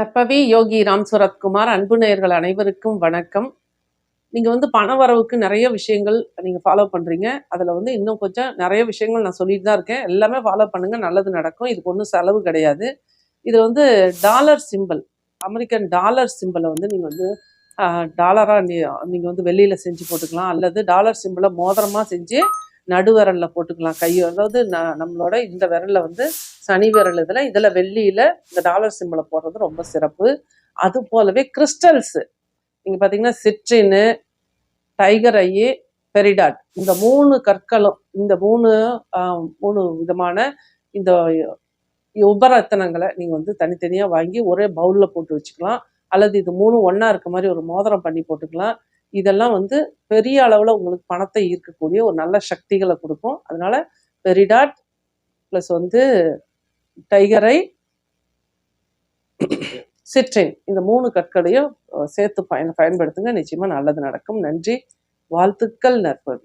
நற்பவி யோகி ராம் சுரத்குமார் அன்பு நேயர்கள் அனைவருக்கும் வணக்கம். நீங்கள் வந்து பண வரவுக்கு நிறைய விஷயங்கள் நீங்கள் ஃபாலோ பண்ணுறீங்க அதில் வந்து இன்னும் கொஞ்சம் நிறைய விஷயங்கள் நான் சொல்லிட்டு தான் இருக்கேன். எல்லாமே ஃபாலோ பண்ணுங்கள் நல்லது நடக்கும். இதுக்கு ஒன்றும் செலவு கிடையாது. இது வந்து டாலர் சிம்பிள் அமெரிக்கன் டாலர் சிம்பிளை வந்து நீங்கள் வந்து டாலராக நீ நீங்கள் வந்து வெளியில் செஞ்சு போட்டுக்கலாம். அல்லது டாலர் சிம்பிளை மோதிரமாக செஞ்சு நடுவிரலில் போட்டுக்கலாம் கையை அதாவது ந- நம்மளோட இந்த விரலில் வந்து சனி விரல் இதில் இதில் வெள்ளியில் இந்த டாலர் சிம்பிளை போடுறது ரொம்ப சிறப்பு. அது போலவே கிறிஸ்டல்ஸு. நீங்கள் பார்த்தீங்கன்னா சிட்ரின்னு டைகர் ஐ பெரிடாட் இந்த மூணு கற்களும் இந்த மூணு மூணு விதமான இந்த உபரத்தனங்களை நீங்கள் வந்து தனித்தனியாக வாங்கி ஒரே பவுலில் போட்டு வச்சுக்கலாம். அல்லது இது மூணு ஒன்றா இருக்க மாதிரி ஒரு மோதிரம் பண்ணி போட்டுக்கலாம். இதெல்லாம் வந்து பெரிய அளவில் உங்களுக்கு பணத்தை ஈர்க்கக்கூடிய ஒரு நல்ல சக்திகளை கொடுக்கும். அதனால பெரிடாட் ப்ளஸ் வந்து டைகரை சிட்ரின் இந்த மூணு கற்களையும் சேர்த்து பயன் பயன்படுத்துங்க. நிச்சயமாக நல்லது நடக்கும். நன்றி. வாழ்த்துக்கள் நற்பது